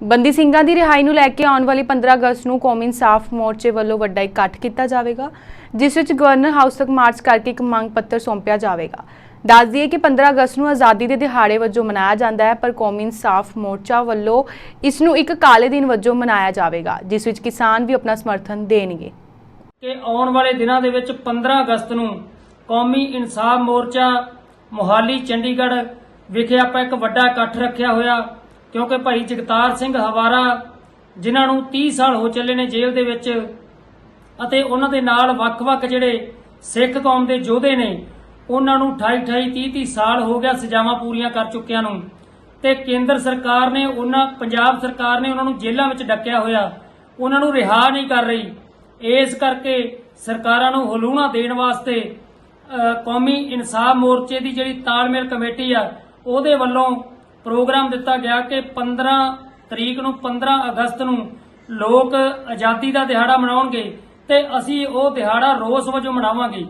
ਬੰਦੀ ਸਿੰਘਾਂ ਦੀ ਰਿਹਾਈ ਨੂੰ ਲੈ ਕੇ ਆਉਣ ਵਾਲੀ 15 ਅਗਸਤ ਨੂੰ ਕੌਮੀ ਇਨਸਾਫ ਮੋਰਚੇ ਵੱਲੋਂ ਵੱਡਾ ਇਕੱਠ ਕੀਤਾ ਜਾਵੇਗਾ, ਜਿਸ ਵਿੱਚ ਗਵਰਨਰ ਹਾਊਸ ਤੱਕ ਮਾਰਚ ਕਰਕੇ ਇੱਕ ਮੰਗ ਪੱਤਰ ਸੌਂਪਿਆ ਜਾਵੇਗਾ। ਦੱਸ ਦਈਏ ਕਿ 15 ਅਗਸਤ ਨੂੰ ਆਜ਼ਾਦੀ ਦੇ ਦਿਹਾੜੇ ਵਜੋਂ ਮਨਾਇਆ ਜਾਂਦਾ ਹੈ, ਪਰ ਕੌਮੀ ਇਨਸਾਫ ਮੋਰਚਾ ਵੱਲੋਂ ਇਸ ਨੂੰ ਇੱਕ ਕਾਲੇ ਦਿਨ ਵਜੋਂ ਮਨਾਇਆ ਜਾਵੇਗਾ, ਜਿਸ ਵਿੱਚ ਕਿਸਾਨ ਵੀ ਆਪਣਾ ਸਮਰਥਨ ਦੇਣਗੇ। ਕਿ ਆਉਣ ਵਾਲੇ ਦਿਨਾਂ ਦੇ ਵਿੱਚ 15 ਅਗਸਤ ਨੂੰ ਕੌਮੀ ਇਨਸਾਫ ਮੋਰਚਾ ਮੋਹਾਲੀ ਚੰਡੀਗੜ੍ਹ ਵਿਖੇ ਆਪਾਂ ਇੱਕ ਵੱਡਾ ਇਕੱਠ ਰੱਖਿਆ ਹੋਇਆ। ਕਿਉਂਕਿ ਭਾਈ ਜਗਤਾਰ ਸਿੰਘ ਹਵਾਰਾ, ਜਿਨ੍ਹਾਂ ਨੂੰ 30 ਸਾਲ ਹੋ ਚੱਲੇ ਨੇ ਜੇਲ੍ਹ ਦੇ ਵਿੱਚ, ਅਤੇ ਉਹਨਾਂ ਦੇ ਨਾਲ ਵੱਖ-ਵੱਖ ਜਿਹੜੇ ਸਿੱਖ ਕੌਮ ਦੇ ਯੋਧੇ ਨੇ, ਉਹਨਾਂ ਨੂੰ 28 28 30 30 ਸਾਲ ਹੋ ਗਿਆ ਸਜ਼ਾਵਾਂ ਪੂਰੀਆਂ ਕਰ ਚੁੱਕਿਆਂ ਨੂੰ। ਤੇ ਕੇਂਦਰ ਸਰਕਾਰ ਨੇ ਉਹਨਾਂ, ਪੰਜਾਬ ਸਰਕਾਰ ਨੇ ਉਹਨਾਂ ਨੂੰ ਜੇਲ੍ਹਾਂ ਵਿੱਚ ਡੱਕਿਆ ਹੋਇਆ। ਉਹਨਾਂ ਨੂੰ ਰਿਹਾ ਨਹੀਂ ਕਰ ਰਹੀ। ਇਸ ਕਰਕੇ ਸਰਕਾਰਾਂ ਨੂੰ ਹਲੂਣਾ ਦੇਣ ਵਾਸਤੇ ਕੌਮੀ ਇਨਸਾਫ ਮੋਰਚੇ ਦੀ ਜਿਹੜੀ ਤਾਲਮੇਲ ਕਮੇਟੀ ਆ, ਉਹਦੇ ਵੱਲੋਂ ਪ੍ਰੋਗਰਾਮ ਦਿੱਤਾ ਗਿਆ ਕਿ 15 ਤਰੀਕ ਨੂੰ 15 ਅਗਸਤ ਨੂੰ ਲੋਕ ਆਜ਼ਾਦੀ ਦਾ ਦਿਹਾੜਾ ਮਨਾਉਣਗੇ ਤੇ ਅਸੀਂ ਉਹ ਦਿਹਾੜਾ ਰੋਸ ਵਜੋਂ ਮਨਾਵਾਂਗੇ।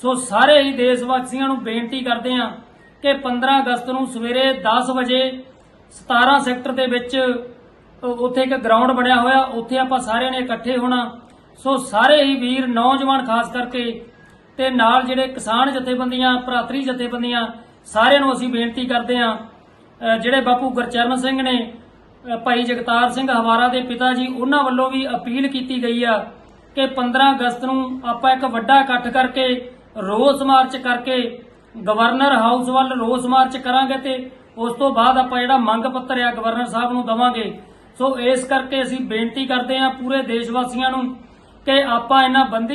ਸੋ ਸਾਰੇ ਹੀ ਦੇਸ਼ ਵਾਸੀਆਂ ਨੂੰ ਬੇਨਤੀ ਕਰਦੇ ਹਾਂ ਕਿ 15 ਅਗਸਤ ਨੂੰ ਸਵੇਰੇ 10 ਵਜੇ 17 ਸੈਕਟਰ ਦੇ ਵਿੱਚ ਉੱਥੇ ਇੱਕ ਗਰਾਊਂਡ ਬਣਿਆ ਹੋਇਆ, ਉੱਥੇ ਆਪਾਂ ਸਾਰਿਆਂ ਨੇ ਇਕੱਠੇ ਹੋਣਾ। ਸੋ ਸਾਰੇ ਹੀ ਵੀਰ, ਨੌਜਵਾਨ ਖਾਸ ਕਰਕੇ ਤੇ ਨਾਲ ਜਿਹੜੇ ਕਿਸਾਨ ਜਥੇਬੰਦੀਆਂ, ਭਰਾਤਰੀ ਜਥੇਬੰਦੀਆਂ, ਸਾਰਿਆਂ ਨੂੰ ਅਸੀਂ ਬੇਨਤੀ ਕਰਦੇ ਹਾਂ ਜਿਹੜੇ ਬਾਪੂ ਗੁਰਚਰਨ ਸਿੰਘ ਨੇ ਭਾਈ ਜਗਤਾਰ ਸਿੰਘ ਹਵਾਰਾ ਦੇ ਪਿਤਾ ਜੀ, ਉਹਨਾਂ ਵੱਲੋਂ ਵੀ ਅਪੀਲ ਕੀਤੀ ਗਈ ਆ ਕਿ 15 ਅਗਸਤ ਨੂੰ ਆਪਾਂ ਇੱਕ ਵੱਡਾ ਇਕੱਠ ਕਰਕੇ, ਰੋਸ ਮਾਰਚ ਕਰਕੇ, ਗਵਰਨਰ ਹਾਊਸ ਵੱਲ ਰੋਸ ਮਾਰਚ ਕਰਾਂਗੇ ਤੇ ਉਸ ਤੋਂ ਬਾਅਦ ਆਪਾਂ ਜਿਹੜਾ ਮੰਗ ਪੱਤਰ ਆ ਗਵਰਨਰ ਸਾਹਿਬ ਨੂੰ ਦਵਾਂਗੇ। ਸੋ ਇਸ ਕਰਕੇ ਅਸੀਂ ਬੇਨਤੀ ਕਰਦੇ ਹਾਂ ਪੂਰੇ ਦੇਸ਼ ਵਾਸੀਆਂ ਨੂੰ ਕਿ ਆਪਾਂ ਇਹਨਾਂ ਬੰਦੀ